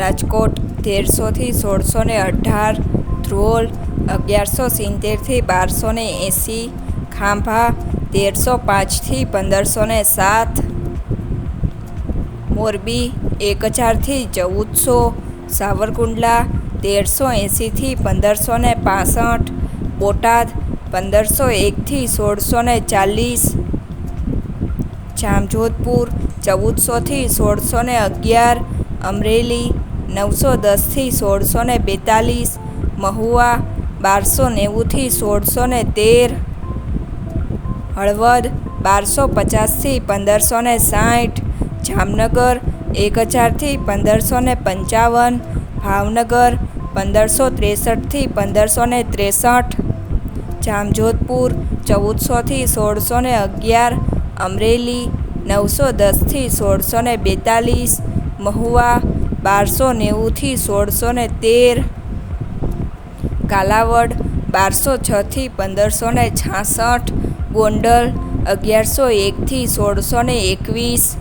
રાજકોટ તેરસોથી સોળસો ને અઢાર, ધ્રોલ અગિયારસો સિત્તેરથી બારસો ને એંસી, ખાંભા તેરસો પાંચથી પંદરસો ને સાત, મોરબી એક હજારથી ચૌદસો, સાવરકુંડલા તેરસો એંસીથી પંદરસો ને પાસઠ, બોટાદ પંદરસો એકથી સોળસો ને ચાલીસ, જામજોધપુર ચૌદસોથી સોળસો ને અગિયાર, અમરેલી નવસો દસથી સોળસો ને બેતાલીસ, મહુવા બારસો નેવુંથી સોળસો ને તેર, હળવદ બારસો પચાસથી પંદરસો ને સાઠ, જામનગર એક હજારથી પંદરસો ને પંચાવન, ભાવનગર પંદરસો ત્રેસઠથી પંદરસો ને ત્રેસઠ, જામજોધપુર ચૌદસોથી સોળસો ને અગિયાર, અમરેલી નવસો દસથી સોળસો ને બેતાલીસ, મહુવા બારસો નેવુંથી સોળસો ને તેર. કાલાવડ, બારસો છથી પંદરસો ને છાસઠ. ગોંડલ, અગિયારસો એકથી સોળસો ને એકવીસ.